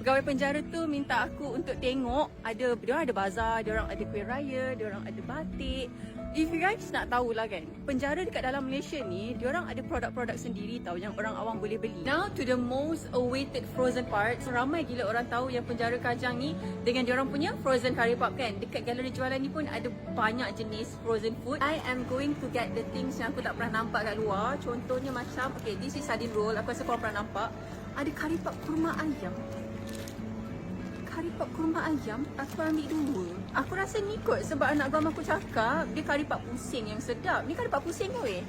pegawai penjara tu minta aku untuk tengok ada dia ada bazar, dia orang ada kuih raya, dia orang ada batik. If you guys nak tahu lah kan, penjara dekat dalam Malaysia ni, dia orang ada produk-produk sendiri tau yang orang awam boleh beli. Now to the most awaited frozen part. So, ramai gila orang tahu yang penjara Kajang ni dengan dia orang punya frozen curry pop kan. Dekat galeri jualan ni pun ada banyak jenis frozen food. I am going to get the things yang aku tak pernah nampak kat luar. Contohnya macam, okay, this is sardine roll. Aku rasa korang pernah nampak. Ada curry pop kurma ayam pop kurma ayam aku ambil dua. Aku rasa ni kot sebab anak gam aku cakap dia pop pusing yang sedap. Ni pop pusing ke weh?